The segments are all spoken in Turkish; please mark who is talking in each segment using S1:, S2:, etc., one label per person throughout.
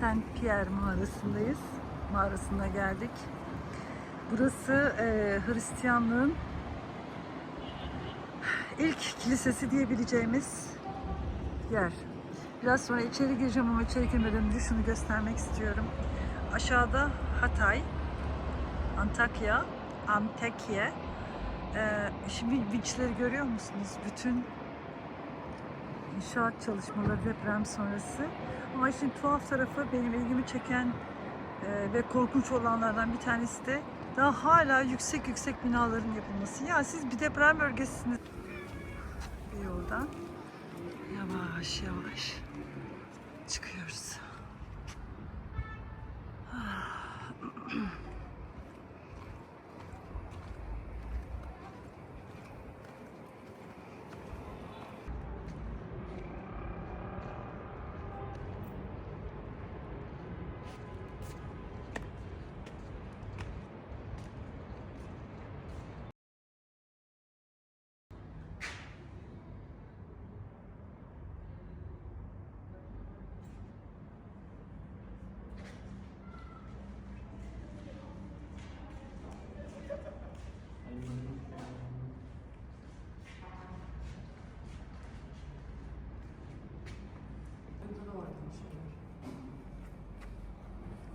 S1: Saint Pierre mağarasındayız. Mağarasına geldik. Burası e, Hristiyanlığın ilk kilisesi diyebileceğimiz yer. Biraz sonra içeri gireceğim ama içeri girmeden önce şunu göstermek istiyorum. Aşağıda Hatay, Antakya, Antakya. Ee, şimdi vinçleri görüyor musunuz? Bütün inşaat çalışmaları deprem sonrası. Ama işin tuhaf tarafı benim ilgimi çeken e, ve korkunç olanlardan bir tanesi de daha hala yüksek yüksek binaların yapılması. Ya siz bir deprem bölgesinde bir yoldan yavaş yavaş çıkıyoruz.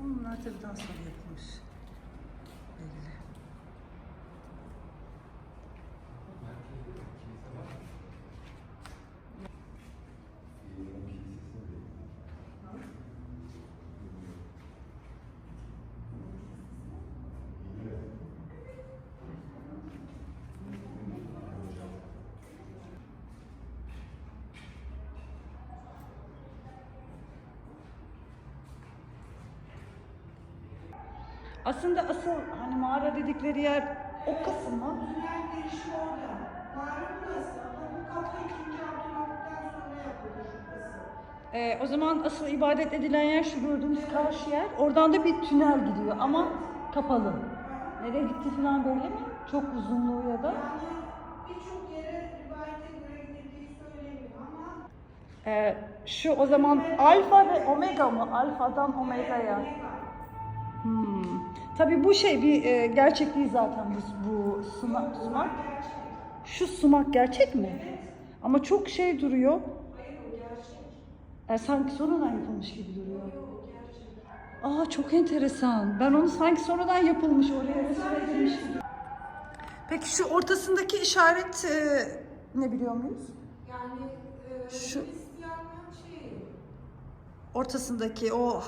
S1: Onlar tabii daha sonra yapılmış. Belli. Aslında asıl hani mağara dedikleri yer o kısım mı?
S2: Tünel girişi orada. Mağara burası ama bu kapı ikinci Abdülhamit'ten sonra yapıldı şurası.
S1: Ee, o zaman asıl ibadet edilen yer şu gördüğünüz karşı yer. Oradan da bir tünel gidiyor ama kapalı. Nereye gitti falan böyle mi? Çok uzunluğu ya da.
S2: Yani birçok yere rivayete göre gidildiği söyleniyor ama
S1: Ee, şu o zaman alfa ve omega mı? Alfadan omega'ya. Hmm. Tabii bu şey bir e, gerçek değil zaten bu, bu sumak, sumak. Şu sumak gerçek mi? Ama çok şey duruyor. E, sanki sonradan yapılmış gibi duruyor. Aa çok enteresan. Ben onu sanki sonradan yapılmış oraya restore edilmiş gibi. Peki şu ortasındaki işaret e, ne biliyor muyuz?
S2: yani e,
S1: Şu-
S2: şeyi.
S1: Ortasındaki o